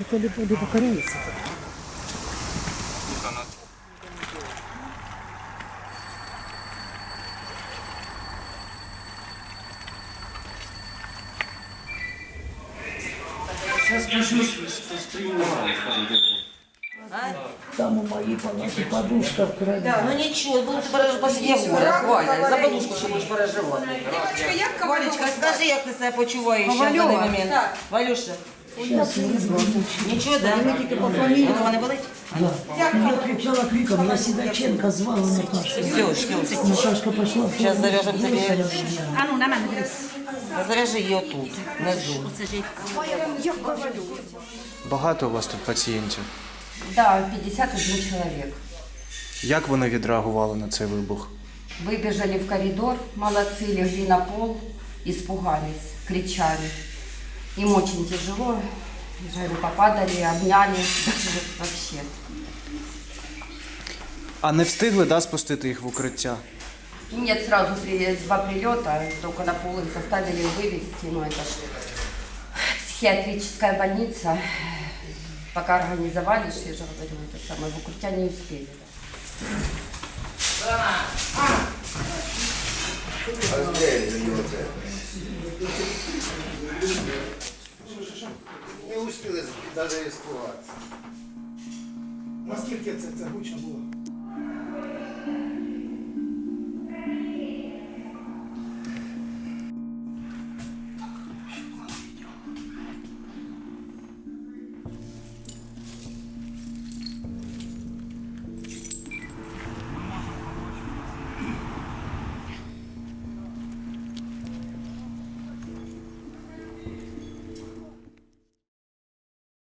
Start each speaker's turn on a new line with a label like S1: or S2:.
S1: Это либо, либо корейцы. Там у моей палаты подушка в крови.
S2: Ну нічого, будеш переживати посидів Валя, за подушку ще будеш переживати. Валечка, скажи, як ти себе почуваєш зараз в даний момент. Валюша,
S1: Сейчас вызвал.
S2: нічого, да? Голова не болить?
S1: Я кричала криком, я Сидаченко звала Наташу.
S2: Все, все.
S1: Наташка пошла. в
S2: Зараз
S1: туалет.
S2: зав'яжемо тобі.
S3: А ну, на мене дивись.
S2: Зав'яжи її отут, внизу.
S4: Багато у вас тут пацієнтів.
S5: Да, 51 человек.
S4: Як вони відреагували на цей вибух?
S5: Выбежали в коридор, молодцы, легли на пол, испугались, кричали. Им очень тяжело, я говорю, попадали, обняли, вообще.
S4: А не встигли да, спустити їх в укриття?
S5: Нет, сразу при, два прилета, только на пол их заставили вывести, ну это ж психиатрическая больница. Пока организовали, что я же говорю, это самое, в укрытие не успели.
S6: Не Успіли даже іскуватися.
S7: Наскільки це, це гучно було?